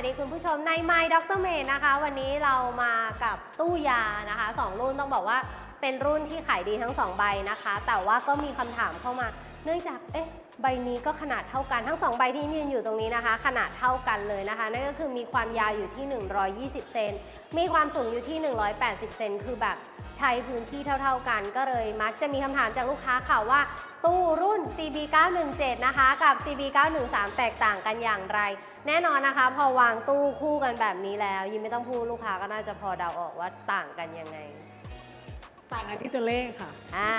วัสดีคุณผู้ชมในไมด์ดรเมย์นะคะ วันนี้เรามากับตู้ยานะคะสองรุ่นต้องบอกว่าเป็นรุ่นที่ขายดีทั้งสองใบนะคะ แต่ว่าก็มีคำถามเข้ามา เนื่องจากเอ๊ะ ใบนี้ก็ขนาดเท่ากันทั้งสองใบที่ยืนอยู่ตรงนี้นะคะ ขนาดเท่ากันเลยนะคะ นั่นก็คือมีความยาวอยู่ที่ 120 เซน มีความสูงอยู่ที่ 180 เซน คือแบบใช้พื้นที่เท่าๆกัน ก็เลยมักจะมีคำถามจากลูกค้าค่ะว่า ตู้รุ่น CB917 นะคะ กับ CB913 แตกต่างกันอย่างไร แน่นอนนะคะ พอวางตู้คู่กันแบบนี้แล้ว ยิมไม่ต้องพูดลูกค้าก็น่าจะพอเดาออกว่าต่างกันยังไง ต่างกันที่ตัวเลขค่ะ อ่า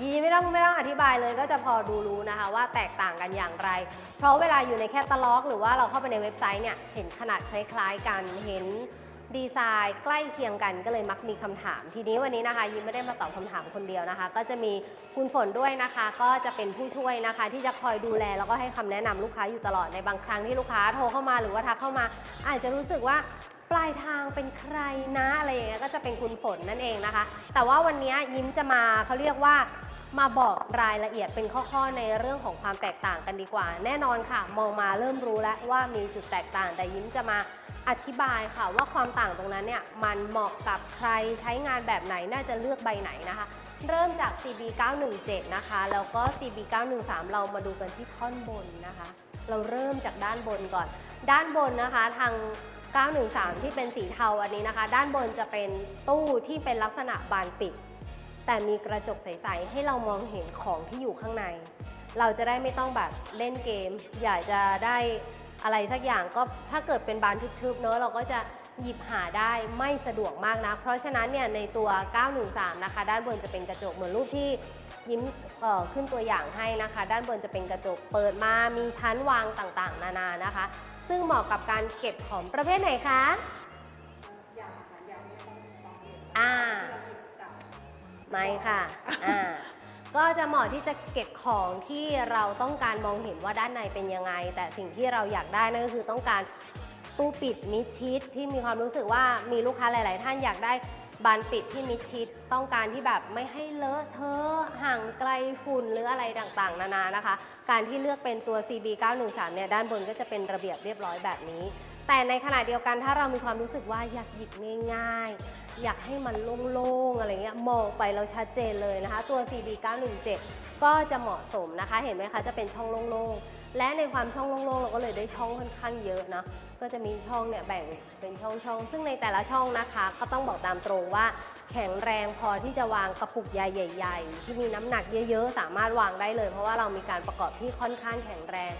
ยีไม่ต้องไม่ต้องอธิบายเลยก็จะพอดูรู้นะคะว่าแตกต่างกันอย่างไร เพราะเวลาอยู่ในแคตตาล็อก หรือว่าเราเข้าไปในเว็บไซต์เนี่ยเห็นขนาดคล้ายๆกันเห็นดีไซน์ใกล้เคียงกันก็เลยมักมีคำถาม ทีนี้วันนี้นะคะยิมไม่ได้มาตอบคำถามคนเดียวนะคะ ก็จะมีคุณฝนด้วยนะคะ ก็จะเป็นผู้ช่วยนะคะ ที่จะคอยดูแลแล้วก็ให้คำแนะนำลูกค้าอยู่ตลอดในบางครั้งที่ลูกค้าโทรเข้ามาหรือว่าทักเข้ามา อาจจะรู้สึกว่า ปลายทางเป็นใครนะอะไรอย่างเงี้ยก็จะเป็นคุณฝนนั่นเองนะคะ แต่ว่าวันนี้ยิ้มจะมาเขาเรียกว่ามาบอกรายละเอียดเป็นข้อๆในเรื่องของความแตกต่างกันดีกว่า แน่นอนค่ะ มองมาเริ่มรู้แล้วว่ามีจุดแตกต่าง แต่ยิ้มจะมาอธิบายค่ะว่าความต่างตรงนั้นเนี่ยมันเหมาะกับใครใช้งานแบบไหนน่าจะเลือกใบไหนนะคะ เริ่มจาก CB 917นะคะ แล้วก็ CB 913เรามาดูกันที่ท่อนบนนะคะ เราเริ่มจากด้านบนก่อน ด้านบนนะคะทาง 913 ที่เป็นสีเทาอันนี้นะคะ ด้านบนจะเป็นตู้ที่เป็นลักษณะบานปิด แต่มีกระจกใสๆให้เรามองเห็นของที่อยู่ข้างใน เราจะได้ไม่ต้องแบบเล่นเกม อยากจะได้อะไรสักอย่างก็ถ้าเกิดเป็นบานทึบๆเนอะเราก็จะหยิบหาได้ไม่สะดวกมากนะ เพราะฉะนั้นเนี่ยในตัว 913 นะคะ ด้านบนจะเป็นกระจกเหมือนรูปที่ยิ้มเอ่อขึ้นตัวอย่างให้นะคะ ด้านบนจะเป็นกระจกเปิดมามีชั้นวางต่างๆ นานานะคะ ซึ่งเหมาะกับการเก็บของประเภทไหนคะอ่าไม่ค่ะอ่าก็จะเหมาะที่จะเก็บของที่เราต้องการมองเห็นว่าด้านในเป็นยังไง แต่สิ่งที่เราอยากได้นั่นก็คือต้องการตู้ปิดมิดชิดที่มีความรู้สึกว่ามีลูกค้าหลาย ๆ ท่านอยากได้ บานปิดที่มิดชิดต้องการที่แบบไม่ให้เลอะเทอะห่างไกลฝุ่นหรืออะไรต่างๆ นานานะคะ การที่เลือกเป็นตัว CB 913เนี่ยด้านบนก็จะเป็นระเบียบเรียบร้อยแบบนี้ แต่ในขณะเดียวกันถ้าเรามีความรู้สึกว่าอยากหยิบง่าย ๆ อยากให้มันโล่งๆอะไรเงี้ยมองไปเราชัดเจนเลยนะคะ ตัว CB 917ก็จะเหมาะสมนะคะ เห็นไหมคะจะเป็นช่องโล่งๆ และในความช่องโล่งๆ เราก็เลยได้ช่องค่อนข้างเยอะนะ ก็จะมีช่องเนี่ยแบ่งเป็นช่องๆ ซึ่งในแต่ละช่องนะคะ ก็ต้องบอกตามตรงว่าแข็งแรงพอที่จะวางกระปุกยาใหญ่ ๆ ที่มีน้ำหนักเยอะๆ สามารถวางได้เลย เพราะว่าเรามีการประกอบที่ค่อนข้างแข็งแรง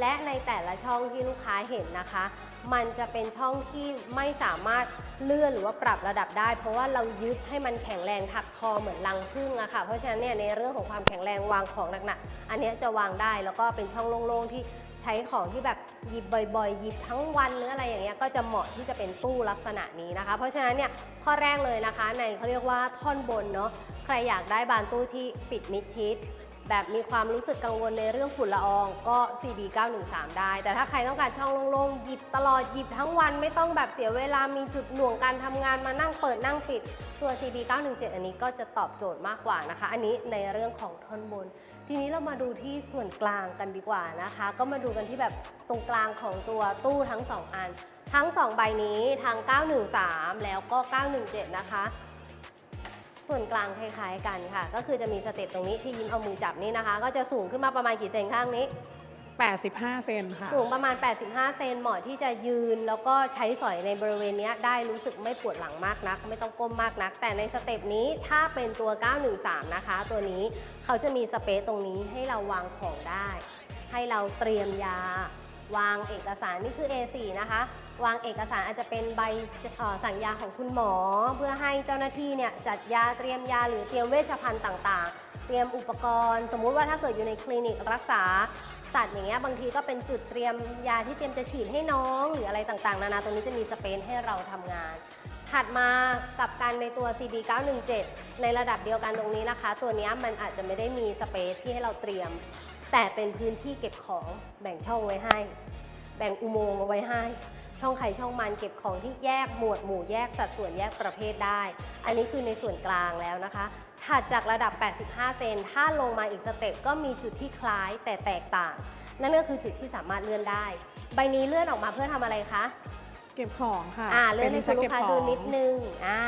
และในแต่ละช่องที่ลูกค้าเห็นนะคะ มันจะเป็นช่องที่ไม่สามารถเลื่อนหรือว่าปรับระดับได้ เพราะว่าเรายึดให้มันแข็งแรงถักคอเหมือนลังพึ่งอะค่ะ เพราะฉะนั้นเนี่ยในเรื่องของความแข็งแรงวางของหนักๆอันเนี้ยจะวางได้แล้วก็เป็นช่องโล่งๆที่ใช้ของที่แบบหยิบบ่อยๆ หยิบทั้งวันหรืออะไรอย่างเงี้ยก็จะเหมาะที่จะเป็นตู้ลักษณะนี้นะคะ เพราะฉะนั้นเนี่ยข้อแรกเลยนะคะ ในเขาเรียกว่าท่อนบนเนาะใครอยากได้บานตู้ที่ปิดมิดชิด แบบมีความรู้สึกกังวลในเรื่องฝุ่นละอองก็ CD 913 ได้ แต่ถ้าใครต้องการช่องโล่งๆ หยิบตลอดหยิบทั้งวันไม่ต้องแบบเสียเวลามีจุดหน่วงการทำงานมานั่งเปิดนั่งปิด ตัว CD 917 อันนี้ก็จะตอบโจทย์มากกว่านะคะ อันนี้ในเรื่องของท่อนบน ทีนี้เรามาดูที่ส่วนกลางกันดีกว่านะคะ ก็มาดูกันที่แบบตรงกลางของตัวตู้ทั้ง 2 อัน ทั้ง 2 ใบนี้ทั้ง 913 แล้วก็ 917 นะคะ ส่วนกลางคล้ายๆกันค่ะ ก็คือจะมีสเต็ปตรงนี้ที่ยิ้มเอามือจับนี่นะคะ ก็จะสูงขึ้นมาประมาณกี่เซนข้างนี้ 85 เซนค่ะ สูงประมาณ 85 เซนเหมาะที่จะยืน แล้วก็ใช้สอยในบริเวณเนี้ยได้รู้สึกไม่ปวดหลังมากนัก ไม่ต้องก้มมากนัก แต่ในสเต็ปนี้ถ้าเป็นตัว 913 นะคะ ตัวนี้เขาจะมีสเปซตรงนี้ให้เราวางของได้ ให้เราเตรียมยา วางเอกสารนี่คือ A4 นะคะ วางเอกสารอาจจะเป็นใบสั่งยาของคุณหมอ เพื่อให้เจ้าหน้าที่เนี่ยจัดยาเตรียมยาหรือเตรียมเวชภัณฑ์ต่างๆ เตรียมอุปกรณ์ สมมุติว่าถ้าเกิดอยู่ในคลินิกรักษาสัตว์อย่างเงี้ยบางทีก็เป็นจุดเตรียมยาที่เตรียมจะฉีดให้น้อง หรืออะไรต่างๆ นานาตรงนี้จะมีสเปซให้เราทำงาน ถัดมากับการในตัว CD 917ในระดับเดียวกันตรงนี้นะคะ ตัวนี้มันอาจจะไม่ได้มีสเปซที่ให้เราเตรียม แต่เป็นพื้นที่เก็บของแบ่งช่องไว้ให้ แบ่งอุโมงค์เอาไว้ให้ ช่องใครช่องมันเก็บของที่แยกหมวดหมู่แยกสัดส่วนแยกประเภทได้ อันนี้คือในส่วนกลางแล้วนะคะ ถัดจากระดับ 85 เซน ถ้าลงมาอีกสเต็ปก็มีจุดที่คล้ายแต่แตกต่าง นั่นก็คือจุดที่สามารถเลื่อนได้ ใบนี้เลื่อนออกมาเพื่อทำอะไรคะ เก็บของค่ะอ่าเลื่อนให้คุณลูกค้าดูนิดงนึงอ่า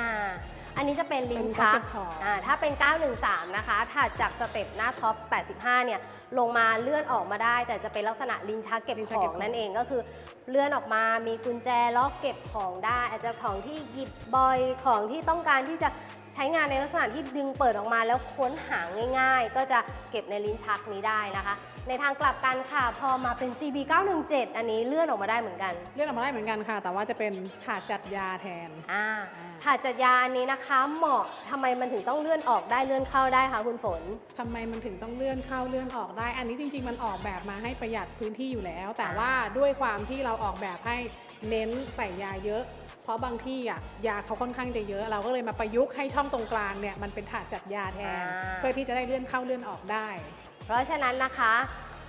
อันนี้จะเป็นลิ้นเป็นชักเก็บของอ่าถ้าเป็น 913 นะคะ ถัดจากสเต็ปหน้าท็อป 85 เนี่ย ลงมาเลื่อนออกมาได้ แต่จะเป็นลักษณะลิ้นชักเก็บลิ้นขชักอเก็งบของ นั่นเองก็คือเลื่อนออกมามีกุญแจล็อกเก็บของได้ อาจจะของที่หยิบบ่อยของที่ต้องการที่จะใช้งานในลักษณะที่ดึงเปิดออกมาแล้วค้นหาง่าย ๆ ก็จะเก็บในลิ้นชักนี้ได้นะคะ ในทางกลับกันค่ะพอมาเป็น CB 917อันนี้เลื่อนออกมาได้เหมือนกัน เลื่อนออกมาได้เหมือนกันค่ะ แต่ว่าจะเป็นถาดจัดยาแทน อ่า อ่า ถาดจัดยาอันนี้นะคะเหมาะทำไมมันถึงต้องเลื่อนออกได้เลื่อนเข้าได้คะคุณฝน ทำไมมันถึงต้องเลื่อนเข้าเลื่อนออกได้ อันนี้จริง ๆ มันออกแบบมาให้ประหยัดพื้นที่อยู่แล้ว แต่อ่าว่าด้วยความที่เราออกแบบให้เน้นใส่ยาเยอะ เพราะบางที่อะยาเขาค่อนข้างจะเยอะ เราก็เลยมาประยุกต์ให้ช่องตรงกลางเนี่ยมันเป็นถาดจัดยาแทนเพื่อที่จะได้เลื่อนเข้าเลื่อนออกได้ เพราะฉะนั้นนะคะ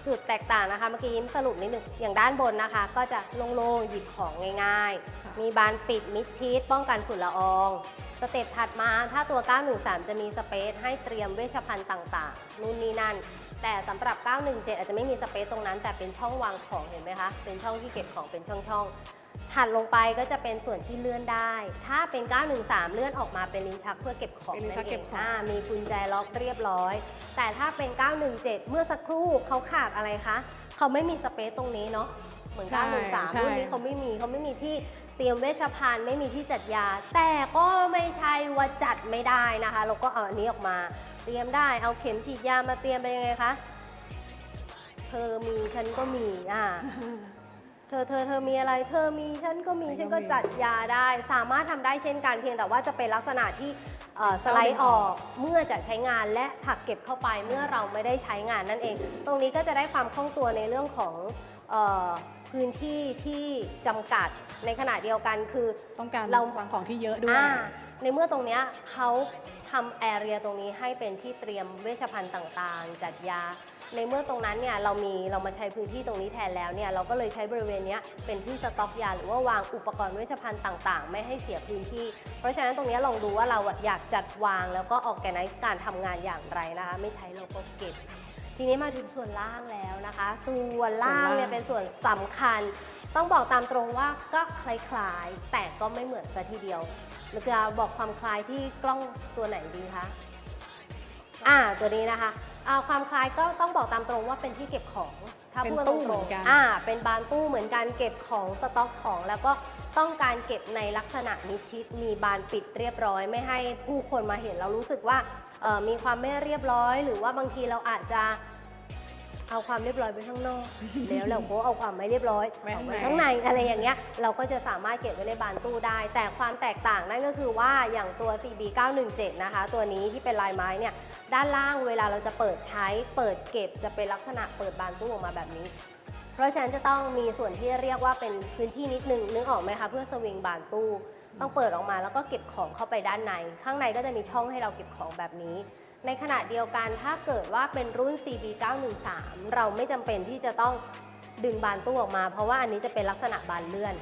จุดแตกต่างนะคะเมื่อกี้ยิ้มสรุปนิดหนึ่งอย่างด้านบนนะคะ ก็จะโล่งๆหยิบของง่ายค่ะๆมีบานปิดมิดชิดป้องกันฝุ่นละอองสเต็ปถัดมาถ้าตัว 913 จะมีสเปซให้เตรียมเวชภัณฑ์ต่างๆนู่นนี่นั่น แต่สำหรับ 917 อาจจะไม่มีสเปซตรงนั้น แต่เป็นช่องวางของเห็นไหมคะ เป็นช่องที่เก็บของเป็นช่องๆ ถัดลงไปก็จะเป็นส่วนที่เลื่อนได้ ถ้าเป็น 913 เลื่อนออกมาเป็นลิ้นชักเพื่อเก็บของเป็นลิ้นชักเก็บของามีกุญแจล็อกเรียบร้อย แต่ถ้าเป็น 917 เมื่อสักครู่เขาขาดอะไรคะ เขาไม่มีสเปซตรงนี้เนาะ เหมือน ใช่913ใช่รุ่นนี้เขาไม่มีเขาไม่มีที่เตรียมเวชภัณฑ์ไม่มีที่จัดยา แต่ก็ไม่ใช่ว่าจัดไม่ได้นะคะ เราก็เอาอันนี้ออกมา เตรียมได้ เอาเข็มฉีดยามาเตรียมเป็นยังไงคะ เธอมีฉันก็มีอ่าเธอเธอเธอมีอะไรเธอมีฉันก็มีฉัฉันนก็ก็มีจัดยาได้ สามารถทำได้เช่นกันเพียงแต่ว่าจะเป็นลักษณะที่เอ่อสไลด์ออกเมื่อจะใช้งานและผักเก็บเข้าไปเมื่อเราไม่ได้ใช้งานนั่นเอง ตรงนี้ก็จะได้ความคล่องตัวในเรื่องของเออพื้นที่ที่จำกัดในขณะเดียวกันคือต้องการเราวางของที่เยอะด้วยอ่าในเมื่อตรงเนี้ยเขาทำแอเรียตรงนี้ให้เป็นที่เตรียมเวชภัณฑ์ต่างๆ จัดยา ในเมื่อตรงนั้นเนี่ยเรามีเรามาใช้พื้นที่ตรงนี้แทนแล้วเนี่ยเราก็เลยใช้บริเวณเนี้ยเป็นที่สต็อกยาหรือว่าวางอุปกรณ์เวชภัณฑ์ต่าง ๆ ไม่ให้เสียพื้นที่ เพราะฉะนั้นตรงเนี้ยลองดูว่าเราอะอยากจัดวางแล้วก็ออกแกไนซ์การทำงานอย่างไรนะคะ ไม่ใช้เราก็เก็บทีนี้มาถึงส่วนล่างแล้วนะคะ ส่วนล่างเนี่ยเป็นส่วนสำคัญ ต้องบอกตามตรงว่าก็คล้ายๆ แต่ก็ไม่เหมือนซะทีเดียวเราจะบอกความคล้ายที่กล้องตัวไหนดีคะอ่าตัวนี้นะคะ เอาความคล้ายก็ต้องบอกตามตรงว่าเป็นที่เก็บของถ้าเป็นพูดตู้ตเหมืรงอนกัน ๆอ่า เป็นบานตู้เหมือนกันเก็บของสต็อกของ แล้วก็ต้องการเก็บในลักษณะมิดชิดมีบานปิดเรียบร้อย ไม่ให้ผู้คนมาเห็นเรารู้สึกว่าเอ่อมีความไม่เรียบร้อย หรือว่าบางทีเราอาจจะ เอาความเรียบร้อยไปข้างนอก แล้วเราก็เอาความไม่เรียบร้อยไว้ข้างในเอข้างในอะไรอย่างเงี้ยเราก็จะสามารถเก็บไว้ในบานตู้ได้ แต่ความแตกต่างนั่นก็คือว่าอย่างตัว CB 917 นะคะ ตัวนี้ที่เป็นลายไม้เนี่ยด้านล่างเวลาเราจะเปิดใช้เปิดเก็บจะเป็นลักษณะเปิดบานตู้ออกมาแบบนี้เพราะฉะนั้นจะต้องมีส่วนที่เรียกว่าเป็นพื้นที่นิดนึงนึกออกไหมคะเพื่อสวิงบานตู้ ต้องเปิดออกมาแล้วก็เก็บของเข้าไปด้านใน ข้างในก็จะมีช่องให้เราเก็บของแบบนี้ ในขณะเดียวกันถ้าเกิดว่าเป็นรุ่น CB 913 เราไม่จำเป็นที่จะต้องดึงบานตู้ออกมา เพราะว่าอันนี้จะเป็นลักษณะบานเลื่อน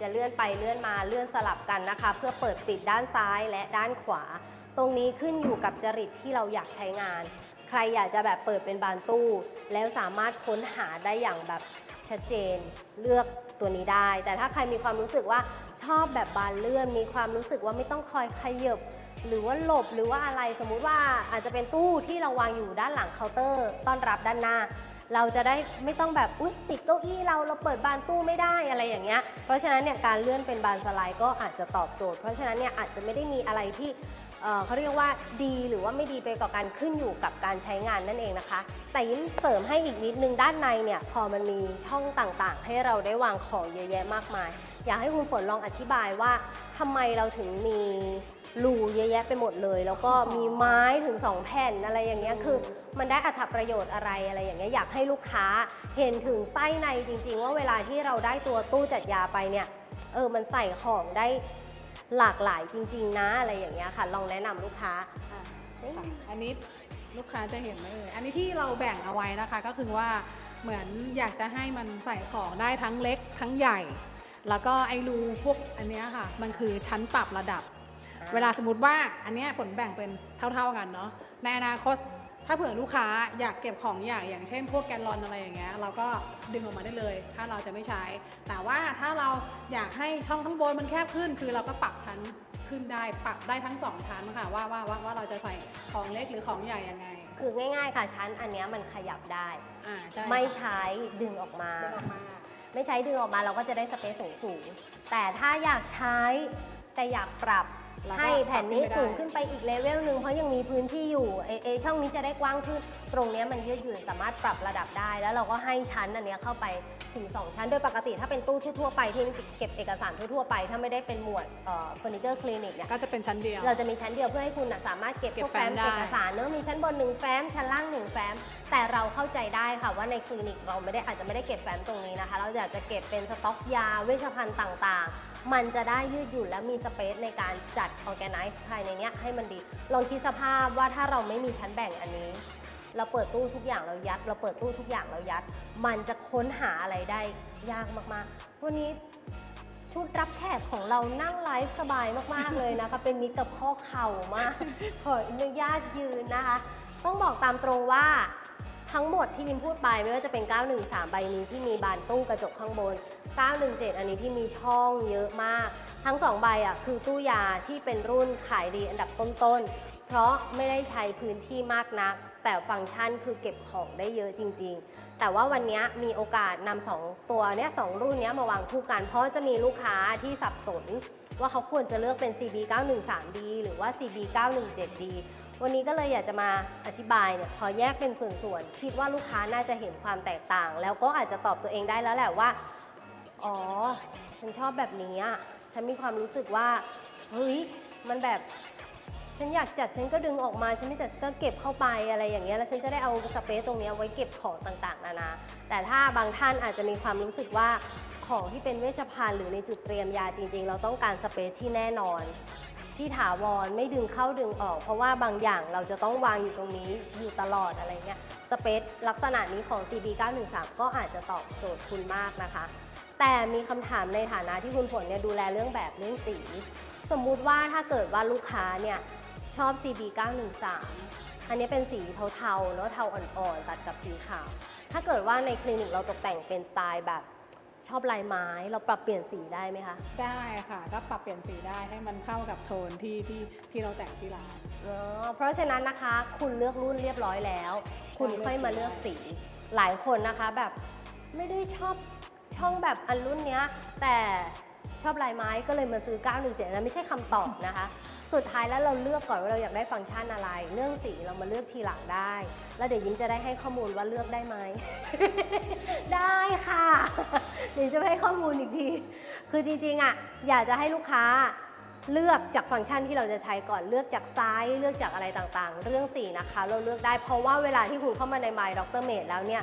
จะเลื่อนไปเลื่อนมาเลื่อนสลับกันนะคะ เพื่อเปิดปิดด้านซ้ายและด้านขวา ตรงนี้ขึ้นอยู่กับจริตที่เราอยากใช้งาน ใครอยากจะแบบเปิดเป็นบานตู้ แล้วสามารถค้นหาได้อย่างแบบชัดเจนเลือกตัวนี้ได้ แต่ถ้าใครมีความรู้สึกว่าชอบแบบบานเลื่อน มีความรู้สึกว่าไม่ต้องคอยขยบ หรือว่าหลบหรือว่าอะไรสมมุติว่าอาจจะเป็นตู้ที่เราวางอยู่ด้านหลังเคาน์เตอร์ต้อนรับด้านหน้า เราจะได้ไม่ต้องแบบอุ๊ยติดเก้าอี้เราเราเปิดบานตู้ไม่ได้อะไรอย่างเงี้ยเพราะฉะนั้นเนี่ยการเลื่อนเป็นบานสไลด์ก็อาจจะตอบโจทย์เพราะฉะนั้นเนี่ยอาจจะไม่ได้มีอะไรที่เขาเรียกว่าดีหรือว่าไม่ดีไปกับการขึ้นอยู่กับการใช้งานนั่นเองนะคะ แต่ยิ้มเสริมให้อีกนิดนึงด้านในเนี่ยพอมันมีช่องต่างๆ ให้เราได้วางของเยอะแยะมากมาย อยากให้คุณฝนลองอธิบายว่าทำไมเราถึงมี รูเยอะแยะไปหมดเลย แล้วก็มีไม้ถึงสองแผ่นอะไรอย่างเงี้ยคือ มันได้อัตประโยชน์อะไรอะไรอย่างเงี้ยอยากให้ลูกค้าเห็นถึงไส้ในจริง ๆ ว่าเวลาที่เราได้ตัวตู้จัดยาไปเนี่ยเออมันใส่ของได้หลากหลายจริง ๆ นะอะไรอย่างเงี้ยค่ะ ลองแนะนำลูกค้า ค่ะอันนี้ลูกค้าจะเห็นไหมเอ่ยอันนี้ที่เราแบ่งเอาไว้นะคะก็คือว่าเหมือนอยากจะให้มันใส่ของได้ทั้งเล็กทั้งใหญ่ แล้วก็ไอ้รูพวกอันเนี้ยค่ะ มันคือชั้นปรับระดับ เวลาสมมติว่าอันเนี้ยผลแบ่งเป็นเท่า ๆกันเนาะในอนาคตถ้าเผื่อลูกค้าอยากเก็บของใหญ่อย่างเช่น พวกแกลลอนอะไรอย่างเงี้ยเราก็ดึงออกมาได้เลย ถ้าเราจะไม่ใช้ แต่ว่าถ้าเราอยากให้ช่องข้างบนมันแคบขึ้น คือเราก็ปรับชั้นขึ้นได้ปรับได้ทั้งสองชั้นค่ะว่าว่าว่าว่าเราจะใส่ของเล็กหรือของใหญ่ยังไงคือง่ายๆค่ะชั้นอันเนี้ยมันขยับได้ อ่าใช่ไม่ใช้ดึงออกมา ดึงออกมาไม่ใช้ดึงออกมาเราก็จะได้สเปซสูงสูงๆแต่ถ้าอยากใช้แต่อยากปรับ เราก็ให้แผ่นนี้ปรับสูขึ้งนไปได้ขึ้นไปอีกเลเวลหนึ่งเพราะยังมีพื้นที่อยู่เอเอช่องนี้จะได้กว้างขึ้น ตรงเนี้ยมันยืดหยุ่นสามารถปรับระดับได้ แล้วเราก็ให้ชั้นอันเนี้ยเข้าไปถึง 2 ชั้น โดยปกติถ้าเป็นตู้ทั่วๆไปที่เก็บเอกสารทั่วๆไป ถ้าไม่ได้เป็นหมวดเฟอร์นิเจอร์คลินิกเนี่ยก็จะเป็นชั้นเดียว เราจะมีชั้นเดียวเพื่อให้คุณน่ะสามารถเก็บเก็บพวกแฟ้มแฟ้มได้เอกสารเนอะมีชั้นบนหนึ่งแฟ้มชั้นล่างหนึ่งแฟ้มแต่เราเข้าใจได้ค่ะว่าในคลินิกเราไม่ได้อาจจะไม่ได้เก็บแฟ้มตรงนี้นะคะ เราอยากจะเก็บเป็นสต็อกยาเวชภัณฑ์ต่างๆ มันจะได้ยืดหยุ่นและมีสเปซในการจัด organize ภายในเนี้ยให้มันดี ลองคิดสภาพว่าถ้าเราไม่มีชั้นแบ่งอันนี้ เราเปิดตู้ทุกอย่างเรายัด เราเปิดตู้ทุกอย่างเรายัด มันจะค้นหาอะไรได้ยากมากๆ วันนี้ชุดรับแขกของเรานั่งไลฟ์สบายมากๆเลยนะคะเป็นมิตรกับข้อเข่ามาก ขออนุญาตยืนนะคะ ต้องบอกตามตรงว่าทั้งหมดที่ยิมพูดไปไม่ว่าจะเป็น 913 ใบนี้ที่มีบานตู้กระจกข้างบน 917 อันนี้ที่มีช่องเยอะมาก ทั้งสองใบอะคือตู้ยาที่เป็นรุ่นขายดีอันดับต้นๆ เพราะไม่ได้ใช้พื้นที่มากนัก แต่ฟังก์ชันคือเก็บของได้เยอะจริง ๆ แต่ว่าวันนี้มีโอกาสนำสองตัวเนี้ยสองรุ่นเนี้ยมาวางคู่กัน เพราะจะมีลูกค้าที่สับสนว่าเขาควรจะเลือกเป็น CB 913D หรือว่า CB 917D วันนี้ก็เลยอยากจะมาอธิบายเนี่ยพอแยกเป็นส่วนๆ คิดว่าลูกค้าน่าจะเห็นความแตกต่าง แล้วก็อาจจะตอบตัวเองได้แล้วแหละว่า อ๋อ ฉันชอบแบบนี้อะ ฉันมีความรู้สึกว่า เฮ้ย มันแบบ ฉันอยากจัด ฉันก็ดึงออกมา ฉันไม่จัดฉันก็เก็บเข้าไปอะไรอย่างเงี้ย แล้วฉันจะได้เอาสเปซตรงเนี้ยไว้เก็บของต่างๆ นานา แต่ถ้าบางท่านอาจจะมีความรู้สึกว่าของที่เป็นเวชภัณฑ์หรือในจุดเตรียมยาจริง ๆ เราต้องการสเปซที่แน่นอน ที่ถาวรไม่ดึงเข้าดึงออก เพราะว่าบางอย่างเราจะต้องวางอยู่ตรงนี้อยู่ตลอดอะไรเงี้ย สเปซลักษณะนี้ของ CB 913 ก็อาจจะตอบโจทย์คุณมากนะคะ แต่มีคำถามในฐานะที่คุณฝนเนี่ยดูแลเรื่องแบบเรื่องสี สมมุติว่าถ้าเกิดว่าลูกค้าเนี่ยชอบ CB 913อันนี้เป็นสีเทาๆเนาะเทาอ่อนๆตัดกับสีขาว ถ้าเกิดว่าในคลินิกเราตกแต่งเป็นสไตล์แบบชอบลายไม้เราปรับเปลี่ยนสีได้ไหมคะ ได้ค่ะ ก็ปรับเปลี่ยนสีได้ให้มันเข้ากับโทนที่ที่ที่เราแต่งที่ร้านอ๋อเพราะฉะนั้นนะคะ คุณเลือกรุ่นเรียบร้อยแล้ว คุณค่อยมาเลือกสี หลายคนนะคะแบบไม่ได้ชอบ ช่องแบบอันรุ่นเนี้ยแต่ชอบลายไม้ก็เลยมาซื้อ 917นะไม่ใช่คำตอบนะคะ สุดท้ายแล้วเราเลือกก่อนว่าเราอยากได้ฟังก์ชันอะไร เรื่องสีเรามาเลือกทีหลังได้ แล้วเดี๋ยวยิ้มจะได้ให้ข้อมูลว่าเลือกได้ไหม ได้ค่ะ เดี๋ยวจะให้ข้อมูลอีกที คือจริงๆอะอยากจะให้ลูกค้าเลือกจากฟังก์ชันที่เราจะใช้ก่อนเลือกจากไซส์เลือกจากอะไรต่างๆ เรื่องสีนะคะ เราเลือกได้เพราะว่าเวลาที่คุณเข้ามาใน My Dr. m a d แล้วเนี่ย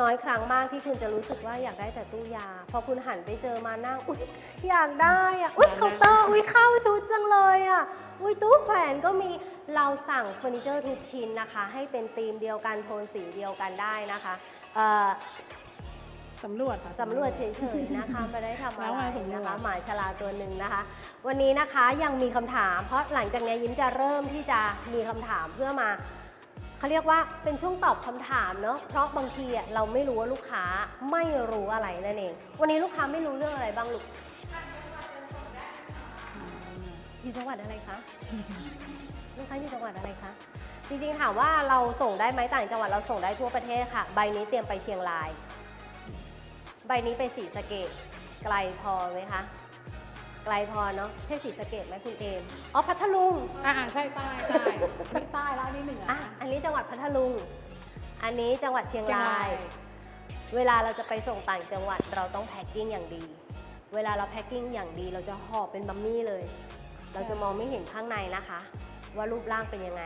น้อยครั้งมากที่คุณจะรู้สึกว่าอยากได้แต่ตู้ยา พอคุณหันไปเจอมานั่งอุ๊ยอยากได้อะอุ๊ยเคาน์เตอร์อุ๊ยเข้าชุดจังเลยอะอุ๊ยตู้แขวนก็มีเราสั่งเฟอร์นิเจอร์ทุกชิ้นนะคะ ให้เป็นธีมเดียวกันโทนสีเดียวกันได้นะคะเอ่อสำรวจค่ะ สำรวจเฉยๆนะคะไม่ได้ทำอะไรแล้วมาสำรวจนะคะหมาฉลาดตัวหนึ่งนะคะ วันนี้นะคะยังมีคำถาม เพราะหลังจากนี้ยิ้มจะเริ่มที่จะมีคำถามเพื่อมา เขาเรียกว่าเป็นช่วงตอบคำถามเนาะเพราะบางทีเราไม่รู้ว่าลูกค้าไม่รู้อะไรนั่นเอง วันนี้ลูกค้าไม่รู้เรื่องอะไรบ้างลูกอือยู่จังหวัดอะไรคะลูกค้าอยู่จังหวัดอะไรคะจริงๆถามว่าเราส่งได้ไหมต่างจังหวัดเราส่งได้ทั่วประเทศค่ะ ใบนี้เตรียมไปเชียงราย ใบนี้ไปศรีสะเกดไกลพอไหมคะ ไกลพอเนาะใช่ศรีสะเกดไหมคุณเอมอ๋อพัทลุงอ่าใช่ใต้ใต้นี่ใต้แล้วอันนี่เหนืออะอันนี้จังหวัดพัทลุง อันนี้จังหวัดเชียงเชียงราราย ย เวลาเราจะไปส่งต่างจังหวัดเราต้องแพ็คกิ้งอย่างดี เวลาเราแพ็คกิ้งอย่างดี เราจะห่อเป็นบัมมี่เลย เราจะมองไม่เห็นข้างในนะคะ ว่ารูปร่างเป็นยังไง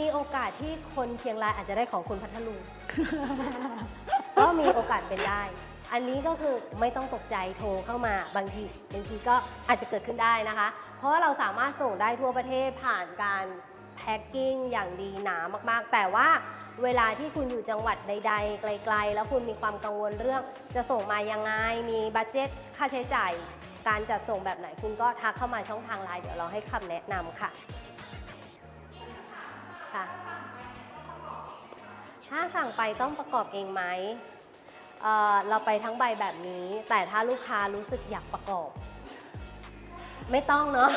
มีโอกาสที่คนเชียงรายอาจจะได้ของคนพัทลุง ก็มีโอกาสเป็นได้ อันนี้ก็คือไม่ต้องตกใจโทรเข้ามาบางทีบางทีก็อาจจะเกิดขึ้นได้นะคะ เพราะว่าเราสามารถส่งได้ทั่วประเทศผ่านการแพ็คกิ้งอย่างดีหนามากๆ แต่ว่าเวลาที่คุณอยู่จังหวัดใด ๆ ไกล ๆ แล้วคุณมีความกังวลเรื่อง จะส่งมายังไง มีบัตเจ็ตค่าใช้จ่าย การจัดส่งแบบไหนคุณก็ทักเข้ามาช่องทางไลน์เดี๋ยวเราให้คำแนะนำค่ะค่ะ ถ้าสั่งไปต้องประกอบเองไหม เอ่อเราไปทั้งใบแบบนี้ แต่ถ้าลูกค้ารู้สึกอยากประกอบ ไม่ต้องเนาะ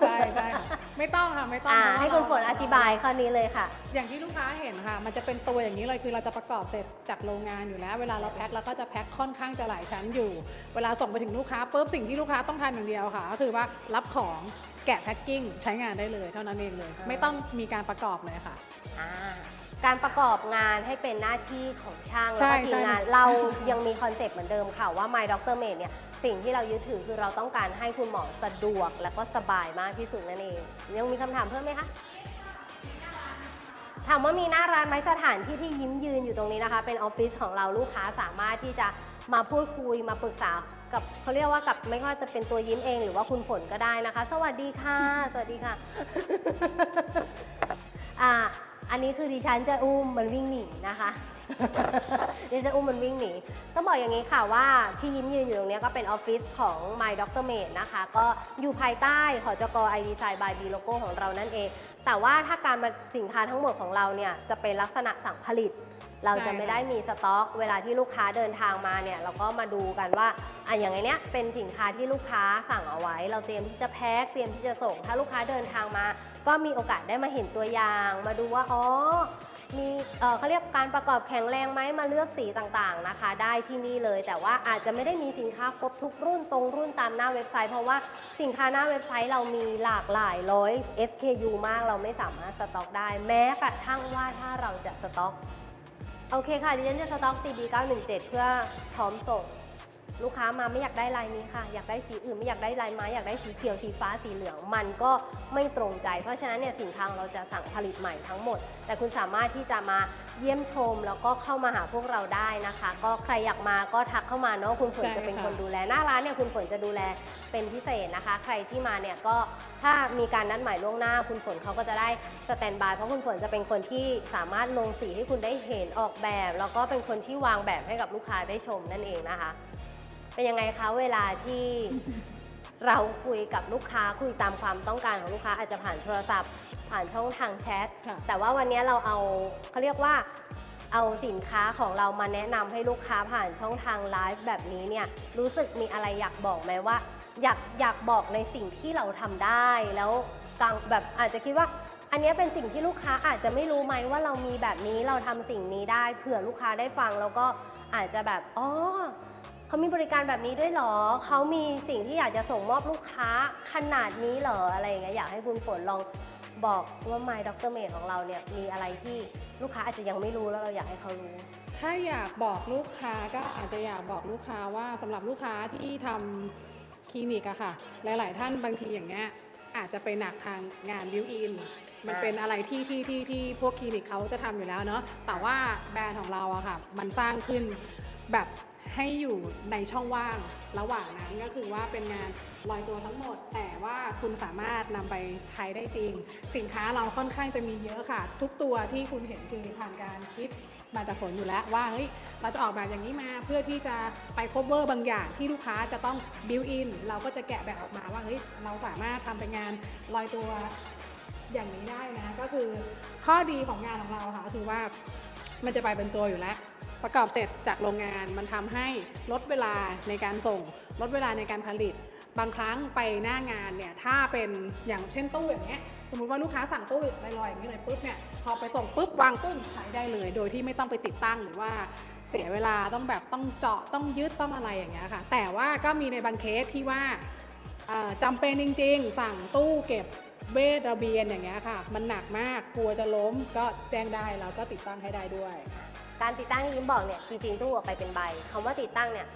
ใช่ใช่ค่ะไม่ต้องค่ะไม่ต้องอ่าเพราะว่าให้คุณฝนเรอธิบายข้อนี้เลยค่ะ อย่างที่ลูกค้าเห็นค่ะ มันจะเป็นตัวอย่างนี้เลยคือเราจะประกอบเสร็จจากโรงงานอยู่แล้ว เวลาเราแพ็คเราก็จะแพ็คค่อนข้างจะหลายชั้นอยู่ เวลาส่งไปถึงลูกค้าปุ๊บสิ่งที่ลูกค้าต้องทำอย่างเดียวค่ะก็คือว่ารับของแกะแพ็คกิ้งใช้งานได้เลย เท่านั้นเองเลยอ่าไม่ต้องมีการประกอบเลยค่ะ อ่า การประกอบงานให้เป็นหน้าที่ของช่างใช่แล้วก็ทีมงานใช่เรายังมีคอนเซปต์เหมือนเดิมค่ะว่า My Doctor Mate เนี่ยสิ่งที่เรายึดถือคือเราต้องการให้คุณหมอสะดวกและก็สบายมากที่สุดนั่นเอง ยังมีคำถามเพิ่มไหมคะถามว่ามีหน้าร้านไหมสถานที่ที่ยิ้มยืนอยู่ตรงนี้นะคะ เป็นออฟฟิศของเราลูกค้าสามารถที่จะมาพูดคุยมาปรึกษากับเขาเรียกว่ากับไม่ว่าจะเป็นตัวยิ้มเองหรือว่าคุณฝนก็ได้นะคะ สวัสดีค่ะ สวัสดีค่ะ อันนี้คือดิฉันจะอุ้มมันวิ่งหนีนะคะดิฉันอุ้มมันวิ่งหนี ต้องบอกอย่างนี้ค่ะว่าที่ยิ้มยืนอยู่ตรงนี้ก็เป็นออฟฟิศของ My Doctor Mate นะคะ ก็อยู่ภายใต้หอจกไอดีไซน์บายบีโลโก้ของเรานั่นเอง แต่ว่าถ้าการมาสินค้าทั้งหมดของเราเนี่ยจะเป็นลักษณะสั่งผลิต เราจะไม่ได้มีสต็อก เวลาที่ลูกค้าเดินทางมาเนี่ยเราก็มาดูกันว่าอะอย่างไงเนี้ยเป็นสินค้าที่ลูกค้าสั่งเอาไว้ เราเตรียมที่จะแพ็คเตรียมที่จะส่ง ถ้าลูกค้าเดินทางมา ก็มีโอกาสได้มาเห็นตัวอย่าง มาดูว่าอ๋อ มีเขาเรียกการประกอบแข็งแรงไหมมาเลือกสีต่างๆนะคะ ได้ที่นี่เลย แต่ว่าอาจจะไม่ได้มีสินค้าครบทุกรุ่นตรงรุ่นตามหน้าเว็บไซต์ เพราะว่าสินค้าหน้าเว็บไซต์เรามีหลากหลายร้อย SKU มากเราไม่สามารถสต็อกได้ แม้กระทั่งว่าถ้าเราจะสต็อก โอเคค่ะดิฉันจะสต็อก CB 917 เพื่อพร้อมส่ง ลูกค้ามาไม่อยากได้ลายนี้ค่ะ อยากได้สีอื่นไม่อยากได้ลายไม้อยากได้สีเขียวสีฟ้าสีเหลือง มันก็ไม่ตรงใจ เพราะฉะนั้นเนี่ยสินค้าของเราจะสั่งผลิตใหม่ทั้งหมด แต่คุณสามารถที่จะมาเยี่ยมชม แล้วก็เข้ามาหาพวกเราได้นะคะ ก็ใครอยากมาก็ทักเข้ามาเนาะคุณฝนใช่จะเป็นค่ะ คนดูแลหน้าร้านเนี่ยคุณฝนจะดูแลเป็นพิเศษนะคะ ใครที่มาเนี่ยก็ถ้ามีการนัดหมายล่วงหน้า คุณฝนเขาก็จะได้สแตนบายเพราะคุณฝนจะเป็นคนที่สามารถลงสีให้คุณได้เห็นออกแบบ แล้วก็เป็นคนที่วางแบบให้กับลูกค้าได้ชมนั่นเองนะคะ เป็นยังไงคะเวลาที่ เราคุยกับลูกค้าคุยตามความต้องการของลูกค้าอาจจะผ่านโทรศัพท์ ผ่านช่องทางแชทค่ะ แต่ว่าวันนี้เราเอาเขาเรียกว่าเอาสินค้าของเรามาแนะนำให้ลูกค้าผ่านช่องทางไลฟ์แบบนี้เนี่ยรู้สึกมีอะไรอยากบอกไหมว่า อยากอยากบอกในสิ่งที่เราทำได้แล้วกลางแบบอาจจะคิดว่า อันเนี้ยเป็นสิ่งที่ลูกค้าอาจจะไม่รู้ไหมว่าเรามีแบบนี้เราทำสิ่งนี้ได้เผื่อลูกค้าได้ฟังแล้วก็อาจจะแบบอ๋อ เขามีบริการแบบนี้ด้วยหรอ เขามีสิ่งที่อยากจะส่งมอบลูกค้าขนาดนี้เหรออะไรอย่างเงี้ยอยากให้คุณฝนลองบอกว่า My Doctor Mate ของเราเนี่ยมีอะไรที่ลูกค้าอาจจะยังไม่รู้แล้วเราอยากให้เขารู้ ถ้าอยากบอกลูกค้าก็อาจจะอยากบอกลูกค้าว่าสำหรับลูกค้าที่ทำคลินิกอะค่ะ หลาย ๆ ท่านบางทีอย่างเงี้ยอาจจะไปหนักทางงานบิวอิน มันเป็นอะไรที่ที่ที่ที่พวกคลินิกเขาจะทำอยู่แล้วเนาะแต่ว่าแบรนด์ของเราอะค่ะ มันสร้างขึ้นแบบ ให้อยู่ในช่องว่างระหว่างนั้นก็คือว่าเป็นงานลอยตัวทั้งหมด แต่ว่าคุณสามารถนำไปใช้ได้จริง สินค้าเราค่อนข้างจะมีเยอะค่ะ ทุกตัวที่คุณเห็นคือผ่านการคิดมาจากผลอยู่แล้วว่าเฮ้ยเราจะออกแบบอย่างนี้มาเพื่อที่จะไป cover บางอย่างที่ลูกค้าจะต้อง build in เราก็จะแกะแบบออกมาว่าเฮ้ยเราสามารถทำเป็นงานลอยตัวอย่างนี้ได้นะก็คือข้อดีของงานของเราค่ะคือว่ามันจะไปเป็นตัวอยู่แล้ว ประกอบเสร็จจากโรงงานมันทำให้ลดเวลาในการส่ง ลดเวลาในการผลิต บางครั้งไปหน้างานเนี่ยถ้าเป็นอย่างเช่นตู้อย่างเงี้ยสมมติว่าลูกค้าสั่งตู้ลอยๆอย่างนี้เลยปุ๊บเนี่ยพอไปส่งปุ๊บวางปึ้งขายได้เลย โดยที่ไม่ต้องไปติดตั้งหรือว่าเสียเวลาต้องแบบต้องเจาะต้องยึดต้องอะไรอย่างเงี้ยค่ะ แต่ว่าก็มีในบางเคสที่ว่าเอ่อจำเป็นจริง ๆ สั่งตู้เก็บเวทระเบียนอย่างเงี้ยค่ะ มันหนักมากกลัวจะล้มก็แจ้งได้แล้วก็ติดตั้งให้ได้ด้วย การติดตั้งที่ยิ้มบอกเนี่ยจริงๆตู้ออกไปเป็นใบคำว่าติดตั้งเนี่ย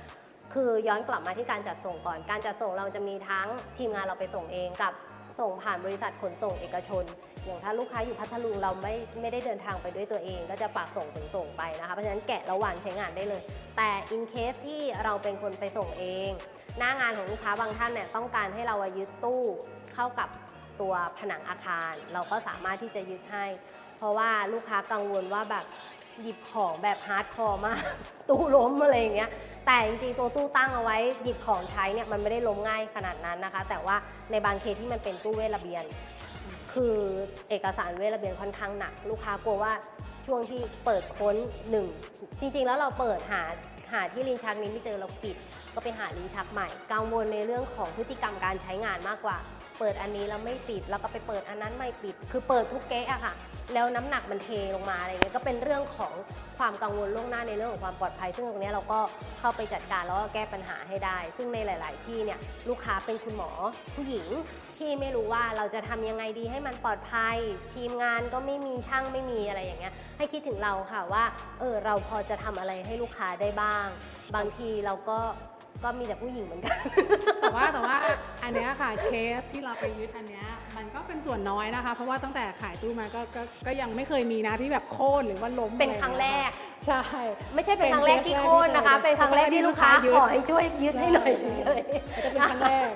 คือย้อนกลับมาที่การจัดส่งก่อน การจัดส่งเราจะมีทั้งทีมงานเราไปส่งเองกับส่งผ่านบริษัทขนส่งเอกชน อย่างถ้าลูกค้าอยู่พัทลุงเราไม่ไม่ได้เดินทางไปด้วยตัวเอง ก็จะฝากส่งถึงส่งไปนะคะ เพราะฉะนั้นแกะระหว่างใช้งานได้เลย แต่ in case ที่เราเป็นคนไปส่งเอง หน้างานของลูกค้าบางท่านเนี่ยต้องการให้เรายึดตู้เข้ากับตัวผนังอาคาร เราก็สามารถที่จะยึดให้ เพราะว่าลูกค้ากังวลว่าแบบ หยิบของแบบฮาร์ดคอร์มาก ตู้ล้มอะไรอย่างเงี้ย แต่จริงๆตัวตู้ตั้งเอาไว้หยิบของใช้เนี่ยมันไม่ได้ล้มง่ายขนาดนั้นนะคะ แต่ว่าในบางเคสที่มันเป็นตู้เวทระเบียน คือเอกสารเวทระเบียนค่อนข้างหนัก ลูกค้ากลัวว่าชช่วงที่เปิดค้นหนึ่งจริงๆ แล้วเราเปิดหาหาที่ลิ้นชักนี้ไม่เจอเราปิด ก็ไปหาลิ้นชักใหม่ กังวลในเรื่องของพฤติกรรมการใช้งานมากกว่า เปิดอันนี้แล้วไม่ปิด แล้วก็ไปเปิดอันนั้นไม่ปิด คือเปิดทุกเก๊ะอะค่ะ แล้วน้ำหนักมันเทลงมาอะไรเงี้ยก็เป็นเรื่องของความกังวลล่วงหน้าในเรื่องของความปลอดภัย ซึ่งตรงนี้เราก็เข้าไปจัดการแล้วก็แก้ปัญหาให้ได้ ซึ่งในหลาย ๆ ที่เนี่ยลูกค้าเป็นคุณหมอผู้หญิงที่ไม่รู้ว่าเราจะทำยังไงดีให้มันปลอดภัย ทีมงานก็ไม่มีช่างไม่มีอะไรอย่างเงี้ยให้คิดถึงเราค่ะว่าเออเราพอจะทำอะไรให้ลูกค้าได้บ้าง บางทีเราก็ ก็มีแต่ผู้หญิงเหมือนกัน แต่ว่าแต่ว่าอันเนี้ยค่ะเคสที่เราไปยึดอันเนี้ยมันก็เป็นส่วนน้อยนะคะ เพราะว่าตั้งแต่ขายตู้มาก็ก็ก็ยังไม่เคยมีนะที่แบบโค่นหรือว่าล้มเป็นอะไครั้งแรก ใช่ ไม่ใช่เป็นครั้งแรกที่โค่นนะคะ เป็นครั้งแรกที่ลูกค้าขอให้ช่วยยึดให้หน่อยเฉยๆจะเป็นครั้งแรก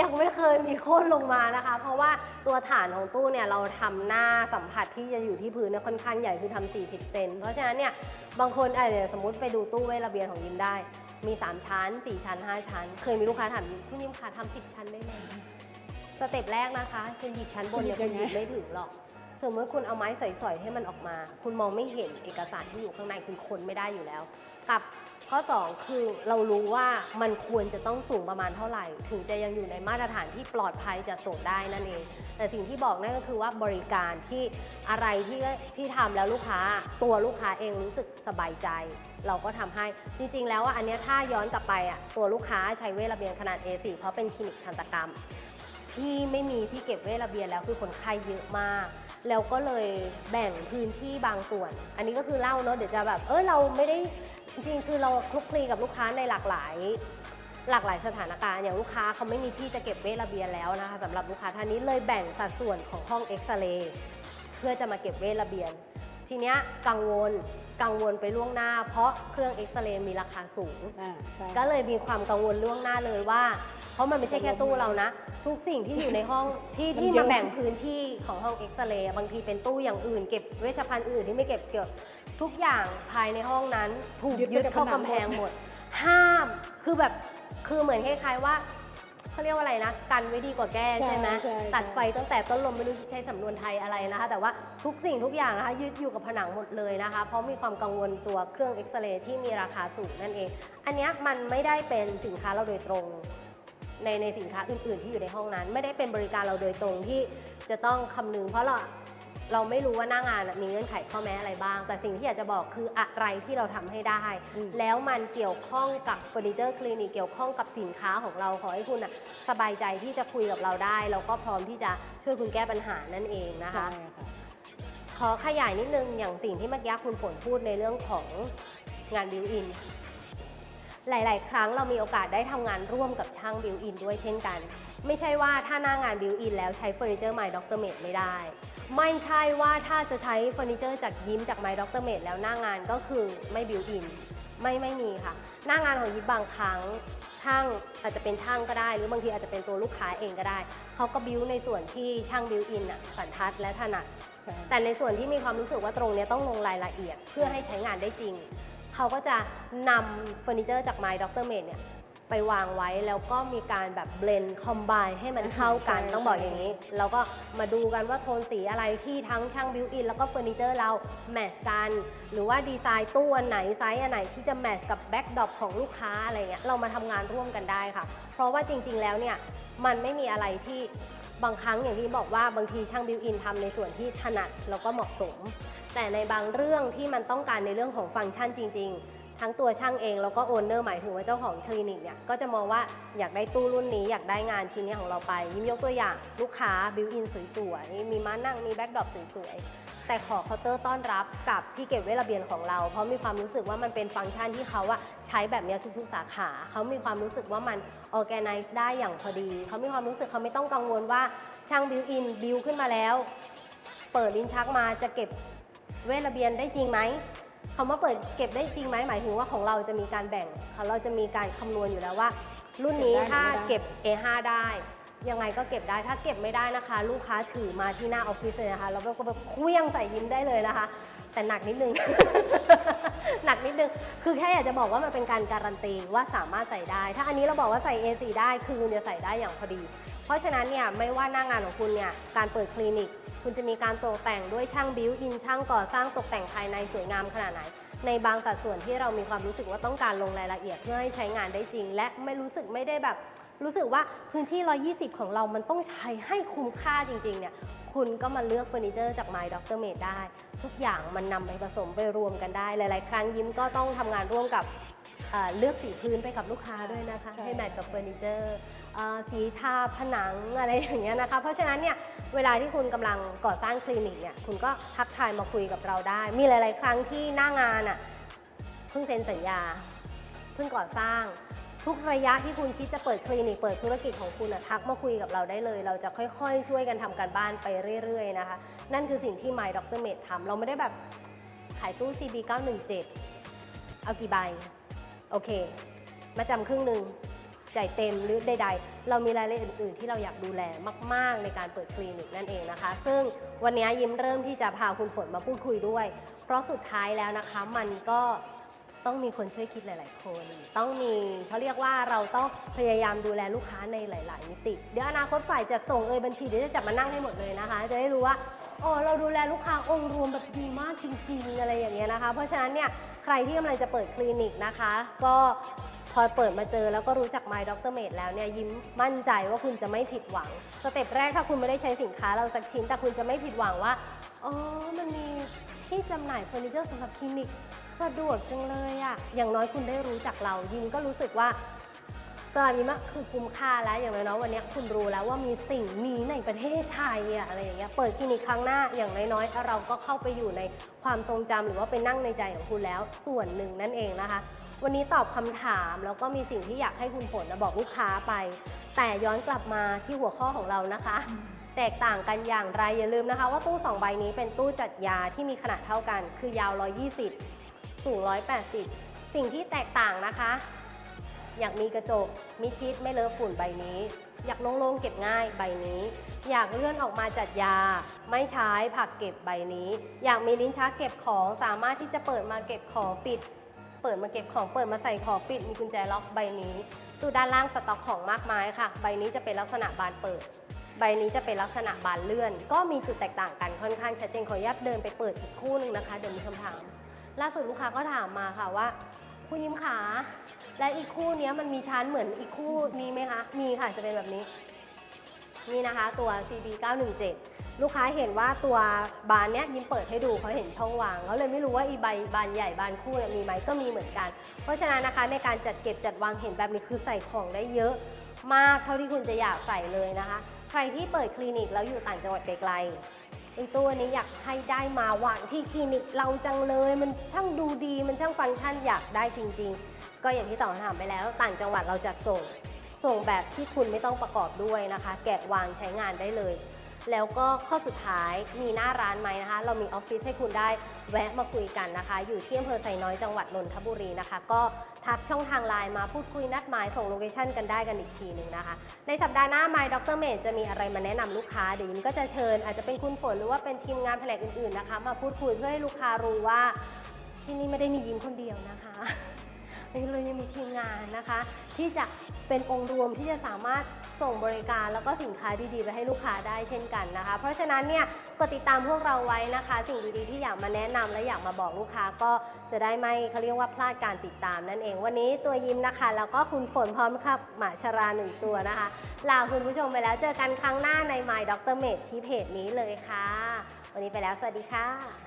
ยังไม่เคยมีโค่นลงมานะคะ เพราะว่าตัวฐานของตู้เนี่ยเราทำหน้าสัมผัสที่จะอยู่ที่พื้นเนี่ยค่อนข้างใหญ่คือทำ40 เซนเพราะฉะนั้นเนี่ยบางคนอาจจะสมมติไปดูตู้เวทระเบียงของยิมได้ มี 3 ชั้น 4 ชั้น 5 ชั้น เคยมีลูกค้าถามคุณยิมคะทำสิบชั้นได้ไหมสเต็ปแรกนะคะคุณหยิบชั้นบนเนี่ยคุณหยิบไงไม่ถึงหรอก สมมติคุณเอาไม้สอยๆให้มันออกมา คุณมองไม่เห็นเอกสารที่อยู่ข้างในคุณค้นไม่ได้อยู่แล้ว กับ ข้อ 2 คือเรารู้ว่ามันควรจะต้องสูงประมาณเท่าไหร่ ถึงจะยังอยู่ในมาตรฐานที่ปลอดภัยจะส่งได้นั่นเอง แต่สิ่งที่บอกนั่นก็คือว่าบริการที่อะไรที่ที่ทำแล้วลูกค้า ตัวลูกค้าเองรู้สึกสบายใจ เราก็ทำให้จริง ๆ แล้วอะอันนี้ถ้าย้อนกลับไปอะตัวลูกค้าใช้เวทระเบียงขนาด A4 เพราะเป็นคลินิกทันตกรรม ที่ไม่มีที่เก็บเวทระเบียนแล้วคือคนไข้เยอะมากแล้วก็เลยแบ่งพื้นที่บางส่วน อันนี้ก็คือเล่าเนาะเดี๋ยวจะแบบ เออเราไม่ได้ จริงๆคือเราคลุกคลีกับลูกค้าในหลากหลาย หลากหลายสถานการณ์ อย่างลูกค้าเขาไม่มีที่จะเก็บเวทระเบียนแล้วนะคะสำหรับลูกค้าท่านนี้เลยแบ่งสัดส่วนของห้องเอ็กซเรย์เพื่อจะมาเก็บเวทระเบียน ทีเนี้ยกังวลกังวลไปล่วงหน้า เพราะเครื่องเอ็กซเรย์มีราคาสูง อ่าใช่ก็เลยมีความกังวลล่วงหน้าเลยว่า เพราะมันไม่ใช่แค่ตู้เรานะ ทุกสิ่งที่อยู่ในห้องที่มันที่เยมาอะแบ่งพื้นที่ของห้องเอ็กซเรย์บางทีเป็นตู้อย่างอื่น เก็บเวชภัณฑ์อื่นที่ไม่เก็บเกี่ยว ทุกอย่างภายในห้องนั้นถูกยึดยึดไปกับเข้าผนังกำแพงหมดหมด ห้ามคือแบบคือเหมือนคล้ายๆว่าเขาเรียกว่าอะไรนะ กันไว้ดีกว่าแก้ใช่ไหมใช่ใช่ตัดไฟตั้งแต่ต้นลมไม่รู้จะใช้สำนวนไทยอะไรนะคะ แต่ว่าทุกสิ่งทุกอย่างนะคะยึดอยู่กับผนังหมดเลยนะคะ เพราะมีความกังวลตัวเครื่องเอ็กซเรย์ที่มีราคาสูงนั่นเอง อันเนี้ยมันไม่ได้เป็นสินค้าเราโดยตรงในในสินค้าอื่น ๆ ที่อยู่ในห้องนั้น ไม่ได้เป็นบริการเราโดยตรงที่จะต้องคำนึงเพราะเรา เราไม่รู้ว่าหน้างานน่ะมีเงื่อนไขข้อแม้อะไรบ้าง แต่สิ่งที่อยากจะบอกคืออะไรที่เราทำให้ได้ อืม แล้วมันเกี่ยวข้องกับเฟอร์นิเจอร์คลินิกเกี่ยวข้องกับสินค้าของเราขอให้คุณน่ะสบายใจที่จะคุยกับเราได้ เราก็พร้อมที่จะช่วยคุณแก้ปัญหานั่นเองนะคะ ใช่ค่ะ ขอขยายนิดนึงอย่างสิ่งที่เมื่อกี้คุณฝนพูดในเรื่องของงานบิวอิน หลาย ๆ ครั้งเรามีโอกาสได้ทำงานร่วมกับช่างบิวอินด้วยเช่นกัน ไม่ใช่ว่าถ้าหน้างานบิวอินแล้วใช้เฟอร์นิเจอร์ My Dr. Made ไม่ได้ ไม่ใช่ว่าถ้าจะใช้เฟอร์นิเจอร์จากยิ้มจาก My Dr. Made แล้วหน้างานก็คือไม่บิวอินไม่ไม่มีค่ะ หน้างานของยิปบางครั้งช่างอาจจะเป็นช่างก็ได้ หรือบางทีอาจจะเป็นตัวลูกค้าเองก็ได้ เขาก็บิวในส่วนที่ช่างบิวอินอะสันทัดและถนัด แต่ในส่วนที่มีความรู้สึกว่าตรงนี้ต้องลงรายละเอียดเพื่อให้ใช้งานได้จริง เขาก็จะนำเฟอร์นิเจอร์จาก My Dr. Made เนี่ย ไปวางไว้แล้วก็มีการแบบเบลนด์คอมไบให้มันเข้ากันใช่ต้องบอกใช่อย่างนี้ แล้วก็มาดูกันว่าโทนสีอะไรที่ทั้งช่างบิวอินแล้วก็เฟอร์นิเจอร์เราแมทชกัน หรือว่าดีไซน์ตู้อันไหนไซส์อันไหนที่จะแมทชกับแบ็กดรอปของลูกค้าอะไรเงี้ยเรามาทำงานร่วมกันได้ค่ะ เพราะว่าจริงๆแล้วเนี่ยมันไม่มีอะไรที่บางครั้งอย่างที่บอกว่าบางทีช่างบิวอินทำในส่วนที่ถนัดแล้วก็เหมาะสม แต่ในบางเรื่องที่มันต้องการในเรื่องของฟังก์ชันจริง ๆ ทั้งตัวช่างเองแล้วก็โอนเนอร์หมายถึงว่าเจ้าของคลินิกเนี่ยก็จะมองว่าอยากได้ตู้รุ่นนี้อยากได้งานชิ้นนี้ของเราไปยิ้มยกตัวอย่างลูกค้าบิวอินสวยๆมีม้านั่งมีแบ็กดรอปสวยๆแต่ขอเคาน์เตอร์ต้อนรับกับที่เก็บไว้ระเบียงของเรา เพราะมีความรู้สึกว่ามันเป็นฟังก์ชันที่เขาอะใช้แบบนี้ทุกๆ สาขา เขามีความรู้สึกว่ามัน organize ได้อย่างพอดี เขามีความรู้สึกเขาไม่ต้องกังวลว่าช่างบิวอินบิวขึ้นมาแล้ว เปิดลิ้นชักมาจะเก็บเวระเบียนได้จริงไหม คำว่าเปิดเก็บได้จริงไหมหมายถึงว่าของเราจะมีการแบ่งเราจะมีการคำนวณอยู่แล้วว่า รุ่นนี้เก็บได้ถ้าหรือไม่ได้เก็บ A5 ได้ ยังไงก็เก็บได้ถ้าเก็บไม่ได้นะคะ ลูกค้าถือมาที่หน้าออฟฟิศเลยนะคะแล้วก็แบบเคลี้ยงใส่ยิ้มได้เลยนะคะ แต่หนักนิดนึง หนักนิดนึง คือแค่อยากจะบอกว่ามันเป็นการการันตีว่าสามารถใส่ได้ ถ้าอันนี้เราบอกว่าใส่ A4 ได้คือคุณจะใส่ได้อย่างพอดี เพราะฉะนั้นเนี่ยไม่ว่าหน้างานของคุณเนี่ยการเปิดคลินิก คุณจะมีการตกแต่งด้วยช่างบิวอินช่างก่อสร้างตกแต่งภายในสวยงามขนาดไหน ในบางสัดส่วนที่เรามีความรู้สึกว่าต้องการลงรายละเอียดเพื่อให้ใช้งานได้จริง และไม่รู้สึกไม่ได้แบบรู้สึกว่าพื้นที่ 120 ของเรามันต้องใช้ให้คุ้มค่าจริง ๆ เนี่ย คุณก็มาเลือกเฟอร์นิเจอร์จาก My Dr. Made ได้ ทุกอย่างมันนำไปผสมไปรวมกันได้ หลาย ๆ ครั้งยิ้มก็ต้องทำงานร่วมกับเอ่อเลือกสีพื้นไปกับลูกค้าด้วยนะคะใช่ให้แมทกับเฟอร์นิเจอร์เอ่อ สีทาผนังอะไรอย่างเงี้ยนะคะ เพราะฉะนั้นเนี่ยเวลาที่คุณกำลังก่อสร้างคลินิกเนี่ยคุณก็ทักทายมาคุยกับเราได้ มีหลาย ๆ ครั้งที่หน้างานอะเพิ่งเซ็นสัญญาเพิ่งก่อสร้าง ทุกระยะที่คุณคิดจะเปิดคลินิกเปิดธุรกิจของคุณอะทักมาคุยกับเราได้เลย เราจะค่อย ๆ ช่วยกันทำการบ้านไปเรื่อย ๆ นะคะ นั่นคือสิ่งที่ My Dr. Made ทำเราไม่ได้แบบขายตู้ CB 917เอากี่ใบโอเค มาจำครึ่งหนึ่ง จ่ายเต็มหรือใด ๆ เรามีรายละเอียดอื่นๆ ที่เราอยากดูแลมาก ๆ ในการเปิดคลินิกนั่นเองนะคะ ซึ่งวันนี้ยิ้มเริ่มที่จะพาคุณฝนมาพูดคุยด้วย เพราะสุดท้ายแล้วนะคะ มันก็ต้องมีคนช่วยคิดหลาย ๆ คน ต้องมีเขาเรียกว่าเราต้องพยายามดูแลลูกค้าในหลาย ๆ มิติ เดี๋ยวอนาคตฝ่ายจัดส่งเอยบัญชีเดี๋ยวจะจับมานั่งให้หมดเลยนะคะ จะได้รู้ว่าโอ้เราดูแลลูกค้าองค์รวมแบบดีมากจริง ๆ อะไรอย่างเงี้ยนะคะ เพราะฉะนั้นเนี่ยใครที่กำลังจะเปิดคลินิกนะคะ ก็ พอเปิดมาเจอแล้วก็รู้จัก My Dr. Made แล้วเนี่ยยิ้มมั่นใจว่าคุณจะไม่ผิดหวัง สเต็ปแรกถ้าคุณไม่ได้ใช้สินค้าเราสักชิ้น แต่คุณจะไม่ผิดหวังว่า อ๋อ มันมีที่จำหน่ายเฟอร์นิเจอร์สำหรับคลินิกสะดวกจังเลยอะอย่างน้อยคุณได้รู้จักเรายิ้มก็รู้สึกว่าสำหรับยิมคือคุ้มค่าแล้วอย่างน้อยๆวันนี้คุณรู้แล้วว่ามีสิ่งนี้ในประเทศไทยอะอะไรอย่างเงี้ยเปิดคลินิกครั้งหน้าอย่างน้อยๆเราก็เข้าไปอยู่ในความทรงจำหรือว่าไปนั่งในใจของคุณแล้วส่วนหนึ่งนั่นเองนะคะ วันนี้ตอบคำถามแล้วก็มีสิ่งที่อยากให้คุณฝนน่ะบอกลูกค้าไป แต่ย้อนกลับมาที่หัวข้อของเรานะคะ แตกต่างกันอย่างไรอย่าลืมนะคะ ว่าตู้2ใบนี้เป็นตู้จัดยาที่มีขนาดเท่ากัน คือยาว 120 สูง 180 สิ่งที่แตกต่างนะคะ อยากมีกระจกมิดชิดไม่เลอะฝุ่นใบนี้ อยากโล่งๆเก็บง่ายใบนี้ อยากเลื่อนออกมาจัดยา ไม่ใช้ผักเก็บใบนี้ อยากมีลิ้นชักเก็บของสามารถที่จะเปิดมาเก็บของปิด เปิดมาเก็บของเปิดมาใส่ของปิดมีกุญแจล็อกใบนี้ตู้ด้านล่างสต็อกของมากมายค่ะ ใบนี้จะเป็นลักษณะบานเปิด ใบนี้จะเป็นลักษณะบานเลื่อน ก็มีจุดแตกต่างกันค่อนข้างชัดเจนขออนุญาตเดินไปเปิดอีกคู่หนึ่งนะคะเดี๋ยวมีคำถาม ล่าสุดลูกค้าก็ถามมาค่ะว่าคุณยิ้มขาและอีกคู่นี้มันมีชั้นเหมือนอีกคู่นี้ไหมคะมีค่ะจะเป็นแบบนี้ นี่นะคะตัว CB 917 ลูกค้าเห็นว่าตัวบานเนี้ยยิ้มเปิดให้ดูเขาเห็นช่องวางเขาเลยไม่รู้ว่าอีใบบานใหญ่บานคู่เนี่ยมีไหมก็มีเหมือนกัน เพราะฉะนั้นนะคะในการจัดเก็บจัดวางเห็นแบบนี้คือใส่ของได้เยอะ มากเท่าที่คุณจะอยากใส่เลยนะคะ ใครที่เปิดคลินิกแล้วอยู่ต่างจังหวัดไกลๆไอตัวนี้อยากให้ได้มาวางที่คลินิกเราจังเลย มันช่างดูดีมันช่างฟังก์ชันอยากได้จริง ๆ ก็อย่างที่ต่อถามไปแล้ว ต่างจังหวัดเราจัดส่ง ส่งแบบที่คุณไม่ต้องประกอบด้วยนะคะ แกะวางใช้งานได้เลย แล้วก็ข้อสุดท้ายมีหน้าร้านไหมนะคะ เรามีออฟฟิศให้คุณได้แวะมาคุยกันนะคะ อยู่ที่อำเภอไซน้อยจังหวัดนนทบุรีนะคะ ก็ทักช่องทางไลน์มาพูดคุยนัดหมายส่งโลเคชั่นกันได้กันอีกทีหนึ่งนะคะ ในสัปดาห์หน้า My Dr. Mate จะมีอะไรมาแนะนำลูกค้าเดี๋ยวยิมก็จะเชิญอาจจะเป็นคุณฝนหรือว่าเป็นทีมงานแผนกอื่นๆนะคะ มาพูดคุยเพื่อให้ลูกค้ารู้ว่าที่นี่ไม่ได้มียิ้มคนเดียวนะคะนี่เลยยังมีทีมงานนะคะ ที่จะ เป็นองค์รวมที่จะสามารถส่งบริการแล้วก็สินค้าดีๆ ไปให้ลูกค้าได้เช่นกันนะคะ เพราะฉะนั้นเนี่ยกดติดตามพวกเราไว้นะคะ สิ่งดีๆที่อยากมาแนะนำและอยากมาบอกลูกค้าก็จะได้ไม่เขาเรียกว่าพลาดการติดตามนั่นเอง วันนี้ตัวยิ้มนะคะ แล้วก็คุณฝนพร้อมครับหมาชราหนึ่งตัวนะคะลาคุณผู้ชมไปแล้วเจอกันครั้งหน้าใน My Dr. Mate ที่เพจนี้เลยค่ะ วันนี้ไปแล้วสวัสดีค่ะ